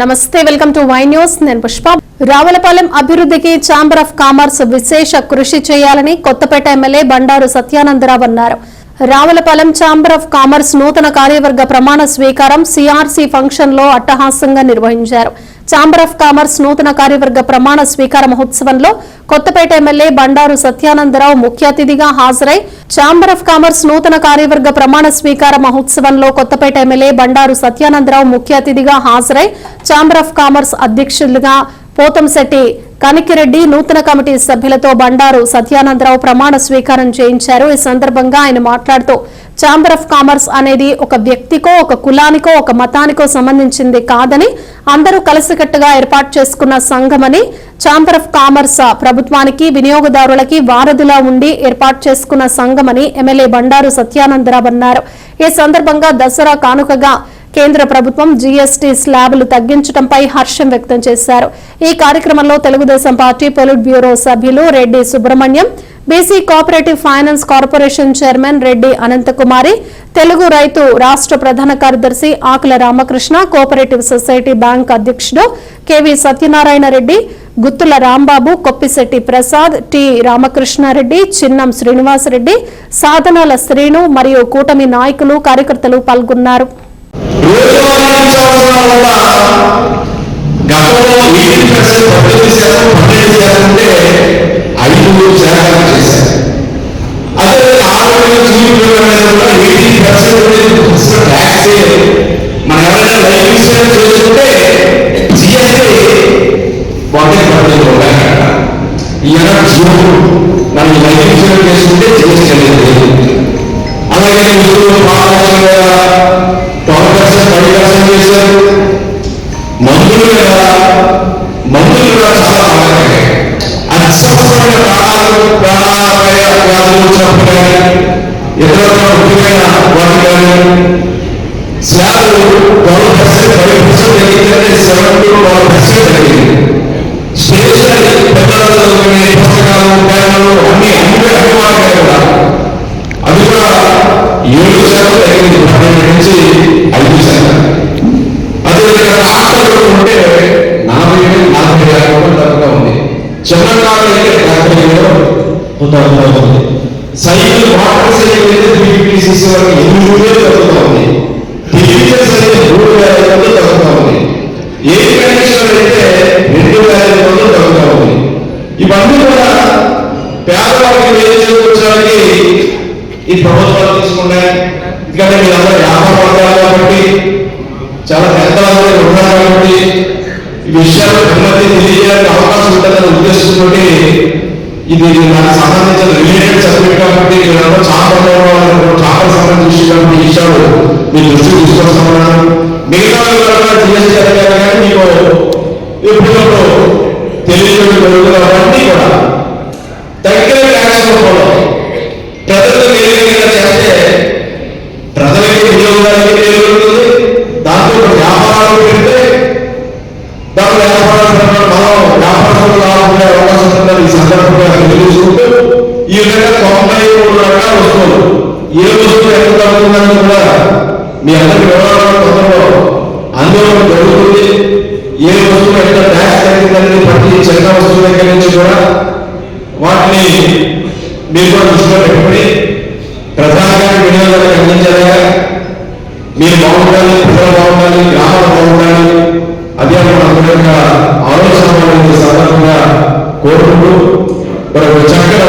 నమస్తే welcome to Y news. నేను పుష్ప. రావులపాలెం అభివృద్ధికి ఛాంబర్ ఆఫ్ కామర్స్ విశేష కృషి చేయాలని కొత్తపేట ఎమ్మెల్యే బండారు సత్యానందరావు అన్నారు. రావులపాలెం ఛాంబర్ ఆఫ్ కామర్స్ నూతన కార్యవర్గ ప్రమాణ స్వీకారం సిఆర్సి ఫంక్షన్లో అట్టహాసంగా నిర్వహించారు. ఛాంబర్ ఆఫ్ కామర్స్ నూతన కార్యవర్గ ప్రమాణ స్వీకార మహోత్సవంలో కొత్తపేట ఎమ్మెల్యే బండారు సత్యానందరావు ముఖ్య అతిథిగా హాజరై ఛాంబర్ ఆఫ్ కామర్స్ నూతన కార్యవర్గ ప్రమాణ స్వీకార మహోత్సవంలో కొత్తపేట ఎమ్మెల్యే బండారు సత్యానందరావు ముఖ్య అతిథిగా హాజరై ఛాంబర్ ఆఫ్ కామర్స్ అధ్యక్షులుగా పోతంశెట్టి కనికిరెడ్డి నూతన కమిటీ సభ్యులతో బండారు సత్యానందరావు ప్రమాణ స్వీకారం చేయించారు. ఈ సందర్భంగా ఆయన మాట్లాడుతూ ఛాంబర్ ఆఫ్ కామర్స్ అనేది ఒక వ్యక్తికో ఒక కులానికో ఒక మతానికో సంబంధించింది కాదని అందరూ కలిసికట్టుగా ఏర్పాటు చేసుకున్న సంఘమని ఛాంబర్ ఆఫ్ కామర్స్ ప్రభుత్వానికి వినియోగదారులకి వారధిలా ఉండి ఏర్పాటు చేసుకున్న సంఘమని ఎమ్మెల్యే బండారు సత్యానందరావు అన్నారు. ఈ సందర్భంగా దసరా కానుకగా కేంద్ర ప్రభుత్వం జీఎస్టీ స్లాబులు తగ్గించడంపై హర్షం వ్యక్తం చేశారు. ఈ కార్యక్రమంలో తెలుగుదేశం పార్టీ పొలిట్ బ్యూరో సభ్యులు Reddy Subrahmanyam BC cooperative finance corporation chairman Reddy Ananthakumari Telugu రైతు రాష్ట్ర ప్రధాన కార్యదర్శి Akula Ramakrishna cooperative society bank అధ్యక్షుడు కెవి సత్యనారాయణ రెడ్డి గుత్తుల రాంబాబు కొప్పిశెట్టి ప్రసాద్ టి రామకృష్ణారెడ్డి చిన్నం శ్రీనివాసరెడ్డి సాధనాల శ్రీను మరియు కూటమి నాయకులు కార్యకర్తలు పాల్గొన్నారు. రోజువారీ నిత్యావసరాల వల్ల గతంలో ఎయిటీ పర్సెంట్ పద్దెనిమిది శాతం పన్నెండు శాతం ఉంటే ఐదు శాతం చేశారు అదే ఆరోగ్య జీవితం కూడా ఎయిటీ పర్సెంట్ ట్యాక్స్ ఎవరైనా లైఫ్ ఇన్సూరెన్స్ చేసుకుంటే జిఎస్టీ ఒకటి పద్దెనిమిది రూపాయలు జీవో మనం లైఫ్ ఇన్సూరెన్స్ చేసుకుంటే జీఎస్టీ అత్యవసరమైన ప్రాణాలపై వ్యాధులు వచ్చినప్పుడు కానీ ఇతర ముఖ్యమైన వాటి కానీ slab twelve percent five percent తగ్గిందంటే seven to twelve percent తగ్గింది స్టేషనరీ పిల్లలు చదువుకునే పుస్తకాలు పేపర్లు అన్ని అన్ని కూడా అది కూడా ఏడు శాతం తగ్గింది పన్నెండు నుంచి ఐదు శాతం అదేవిధంగా హాస్టల్ ఉంటే నలభై ఏడు నలభై తక్కువగా ఉంది అయితే తక్కువగా ఉంది సైకిల్ వాటర్ సైకిల్ అయితే త్రీ వరకు ఎనిమిది వేలు తగ్గుతా ఉంది? టీచర్స్ అయితే మూడు వేల ఐదు వందలు తగ్గుతూ ఉంది. ఏ కండిషన్ అయితే రెండు వేల ఐదు వందలు తగ్గుతూ ఉంది? ఇవన్నీ కూడా పేదవాళ్ళకి వేలు చేసుకోవడానికి ఈ ప్రభుత్వాలు తీసుకున్నాయి. ఎందుకంటే మీరందరూ వ్యాపార వర్గాలు కాబట్టి చాలా పెద్దవాళ్ళు ఉన్నారు కాబట్టి ఈ విషయాలు అందరికీ తెలియజేయడానికి అవకాశం ఉంటుందనే ఉద్దేశంతో ఇది నాకు సంబంధించిన రిలేటెడ్ సబ్జెక్ట్ కాబట్టి మీరందరూ చాలా చాలా సంబంధించినటువంటి విషయాలు మీ దృష్టి తీసుకొస్తున్నాను. మిగతా జిఎస్టీ అధికారులు కానీ మీకు ఎప్పుడప్పుడు తెలియజేయడం జరుగుతుంది అవన్నీ కూడా తొంభై మూడు రకాల వస్తువులు. ఏ వస్తువు ఎంత తగ్గుతుందని కూడా మీ అందరి వివరాలు తొందరలో ఆందోళన జరుగుతుంది. ఏ వస్తువు ఎంత ట్యాక్స్ తగ్గిందనేది ప్రతి చిన్న వస్తువు దగ్గర నుంచి కూడా వాటిని మీరు కూడా దృష్టిలో పెట్టుకుని ప్రధానంగా వినియోగాలకు అందించలేక మీరు బాగుండాలి ప్రజలు బాగుండాలి గ్రామాలు బాగుండాలి అదే మన యొక్క ఆలోచన సందర్భంగా కోరుకుంటూ మరి ఒక చక్కటి